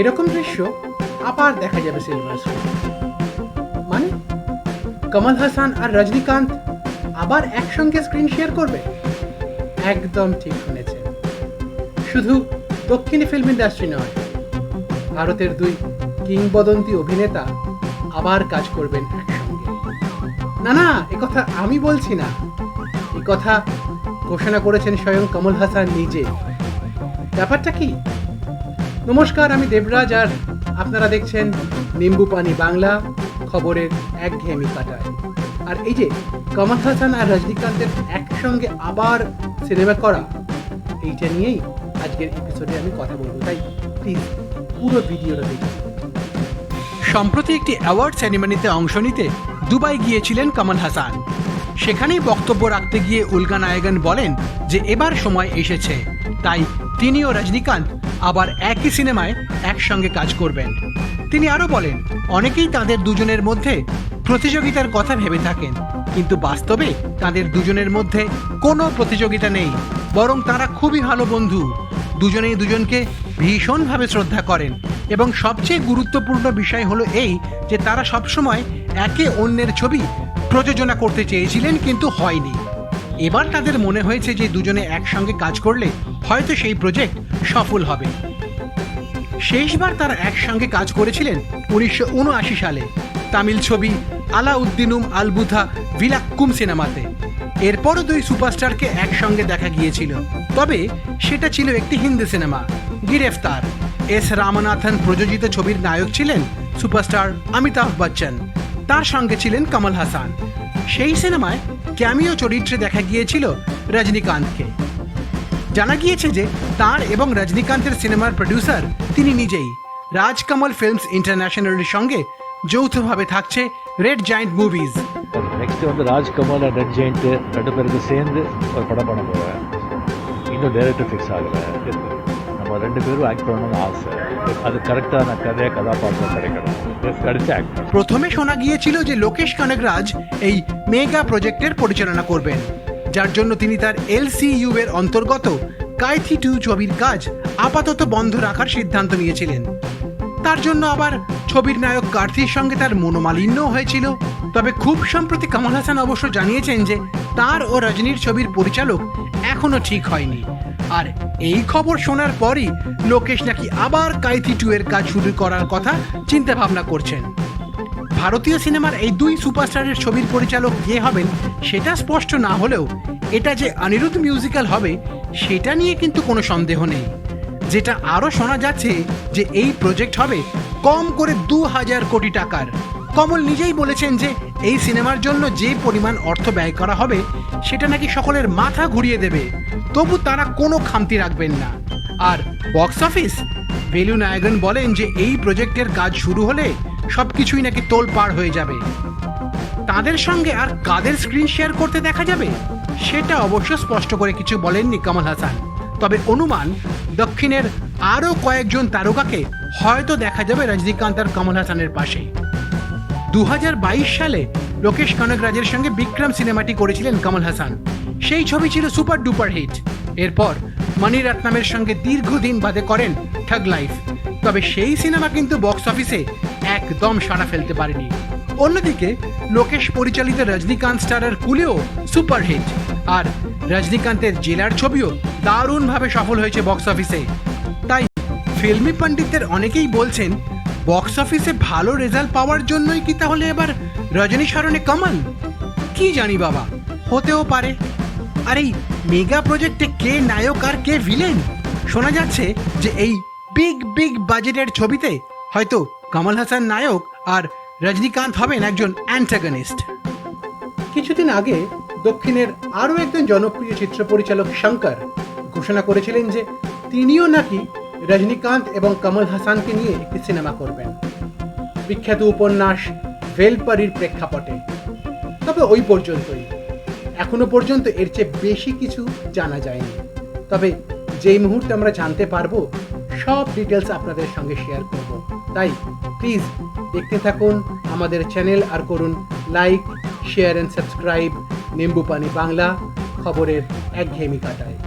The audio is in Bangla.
এরকম দৃশ্য আবার দেখা যাবে সিলভার স্ক্রিনে মানে? কমল হাসান আর রজনীকান্ত আবার একসঙ্গে স্ক্রিন শেয়ার করবে? একদম ঠিক শুনেছেন। শুধু দক্ষিণী ফিল্ম ইন্ডাস্ট্রি নয়, ভারতের দুই কিংবদন্তি অভিনেতা আবার কাজ করবেন না না কথা আমি বলছি না। এ কথা ঘোষণা করেছেন স্বয়ং কমল হাসান নিজে। ব্যাপারটা কি? নমস্কার, আমি দেবরাজ আর আপনারা দেখছেন নিম্বু পানি বাংলা খবরের একঘেয়েমি কাটায় আর এই যে কমল হাসান আর রজনীকান্তের একসঙ্গে আবার সিনেমা করা, এইটা নিয়েই আজকের এপিসোডে আমি কথা বলব। তাই প্লিজ পুরো ভিডিওটা দেখুন। সম্প্রতি একটি অ্যাওয়ার্ড সেরিমনিতে অংশ নিতে দুবাই গিয়েছিলেন কমল হাসান। সেখানেই বক্তব্য রাখতে গিয়ে উলগা নায়গন বলেন যে এবার সময় এসেছে। তাই তিনি ও রজনীকান্ত আবার একই সিনেমায় একসঙ্গে কাজ করবেন। তিনি আরও বলেন, অনেকেই তাদের দুজনের মধ্যে প্রতিযোগিতার কথা ভেবে থাকেন, কিন্তু বাস্তবে তাদের দুজনের মধ্যে কোনো প্রতিযোগিতা নেই, বরং তারা খুবই ভালো বন্ধু। দুজনেই দুজনকে ভীষণভাবে শ্রদ্ধা করেন এবং সবচেয়ে গুরুত্বপূর্ণ বিষয় হলো এই যে তারা সবসময় একে অন্যের ছবি প্রযোজনা করতে চেয়েছিলেন কিন্তু হয়নি। এবার তাদের মনে হয়েছে যে দুজনে একসঙ্গে কাজ করলে হয়তো সেই প্রজেক্ট সফল হবে। শেষবার তারা একসঙ্গে কাজ করেছিলেন উনিশশো উনআশি সালে। তামিল ছবি আলাউদ্দিনুম আলবুথা ভিলাক্কুম সিনেমাতে। এরপরও দুই সুপারস্টারকে একসঙ্গে দেখা গিয়েছিল। তবে সেটা ছিল একটি হিন্দি সিনেমা, গিরেফতার। এস রামনাথন প্রযোজিত ছবির নায়ক ছিলেন সুপারস্টার অমিতাভ বচ্চন। তার সঙ্গে ছিলেন কামাল হাসান। সেই সিনেমায় ক্যামিও চরিত্রে দেখা গিয়েছিল রজনীকান্তকে। জানা গিয়েছে যে তার এবং রজনীকান্তের সিনেমার প্রডিউসার তিনি নিজেই। রাজকমল ফিল্মস ইন্টারন্যাশনালের সঙ্গে যৌথভাবে থাকছে রেড জায়েন্ট মুভিজ। নেক্সট வந்து ராஜ்கமல் அண்ட் ரெட் ஜெயிண்ட் ரெண்டு பேருக்கு சேர்ந்து ஒரு படம் பண்ண இன்னும் ஃபிக்ஸ் நம்ம ரெண்டு பேரும் ஆக்ட் பண்ணணும்னு ஆசை அது கரெக்டான கதையாக கதாபாத்திரம் கிடைக்கணும் கிடைச்ச ஆக்ட் প্রথমে শোনা গিয়েছিল যে লোকেশ কানগরাজ এই মেগা প্রজেক্টের পরিচালনা করবেন যার জন্য তিনি তার এলসিইউ এর অন্তর্গত কাইথি টু ছবির কাজ আপাতত বন্ধ রাখার সিদ্ধান্ত নিয়েছিলেন তার জন্য আবার ছবির নায়ক কার্তির সঙ্গে তার মনোমালিন্যও হয়েছিল তবে খুব সম্প্রতি কমল হাসান অবশ্য জানিয়েছেন যে তার ও রজনীর ছবির পরিচালক এখনও ঠিক হয়নি। আর এই খবর শোনার পরই লোকেশ নাকি আবার কাইথি টু এর কাজ শুরু করার কথা চিন্তা ভাবনা করছেন। ভারতীয় সিনেমার এই দুই সুপারস্টারের ছবির পরিচালক কে হবেন সেটা স্পষ্ট না হলেও এটা যে অনিরুদ্ধ মিউজিক্যাল হবে সেটা নিয়ে কিন্তু কোনো সন্দেহ নেই। যেটা আরও শোনা যাচ্ছে যে এই প্রজেক্ট হবে কম করে দু হাজার কোটি টাকার। কমল নিজেই বলেছেন যে এই সিনেমার জন্য যে পরিমাণ অর্থ ব্যয় করা হবে, সেটা নাকি সকলের মাথা ঘুরিয়ে দেবে। তবু তারা কোনো খামতি রাখবেন না। আর বক্স অফিস ভেলু নায়গন বলেন যে এই প্রজেক্টের কাজ শুরু হলে সবকিছুই নাকি তোল পার হয়ে যাবে। তাদের সঙ্গে আর কাদের স্ক্রিন শেয়ার করতে দেখা যাবে? সেটা অবশ্য স্পষ্ট করে কিছু বলেননি কমল হাসান। তবে অনুমান, দক্ষিণের আরও কয়েকজন তারকাকে হয়তো দেখা যাবে রজনীকান্ত আর কমল হাসানের পাশে। দু হাজার বাইশ সালে লোকেশ কনকরাজের সঙ্গে বিক্রম সিনেমাটি করেছিলেন কমল হাসান। সেই ছবি ছিল সুপার ডুপার হিট। এরপর মণিরত্নমের সঙ্গে দীর্ঘদিন বাদে করেন ঠগ লাইফ। তবে সেই সিনেমা কিন্তু বক্স অফিসে একদম সাড়া ফেলতে পারেনি। অন্যদিকে লোকেশ পরিচালিত রজনীকান্ত স্টারের কুলেও সুপার হিট। আর রজনীকান্তের জেলার ছবিও দারুণভাবে সফল হয়েছে বক্স অফিসে। তাই ফিল্মি পণ্ডিতদের অনেকেই বলছেন বক্স অফিসে ভালো রেজাল্ট পাওয়ার জন্যই কি তাহলে এবার রজনী স্মরণে কমল কি জানি বাবা, হতেও পারে। আর এই মেগা প্রজেক্টে কে নায়ক আর কে ভিলেন? শোনা যাচ্ছে যে এই বিগ বিগ বাজেটের ছবিতে হয়তো কমল হাসান নায়ক আর রজনীকান্ত হবেন একজন অ্যান্টাগনিস্ট কিছুদিন আগে দক্ষিণের আরও একজন জনপ্রিয় চিত্র পরিচালক শঙ্কর ঘোষণা করেছিলেন যে তিনিও নাকি রজনীকান্ত এবং কমল হাসানকে নিয়ে একটি সিনেমা করবেন। বিখ্যাত উপন্যাস ভেলপারির প্রেক্ষাপটে। তবে ওই পর্যন্তই। এখনও পর্যন্ত এর চেয়ে বেশি কিছু জানা যায়নি। তবে যেই মুহূর্তে আমরা জানতে পারব, সব ডিটেলস আপনাদের সঙ্গে শেয়ার করব। তাই প্লিজ দেখতে থাকুন আমাদের চ্যানেল আর করুন like share and subscribe Nimbu Pani Bangla, খবরের একঘেয়েমি কাটায়।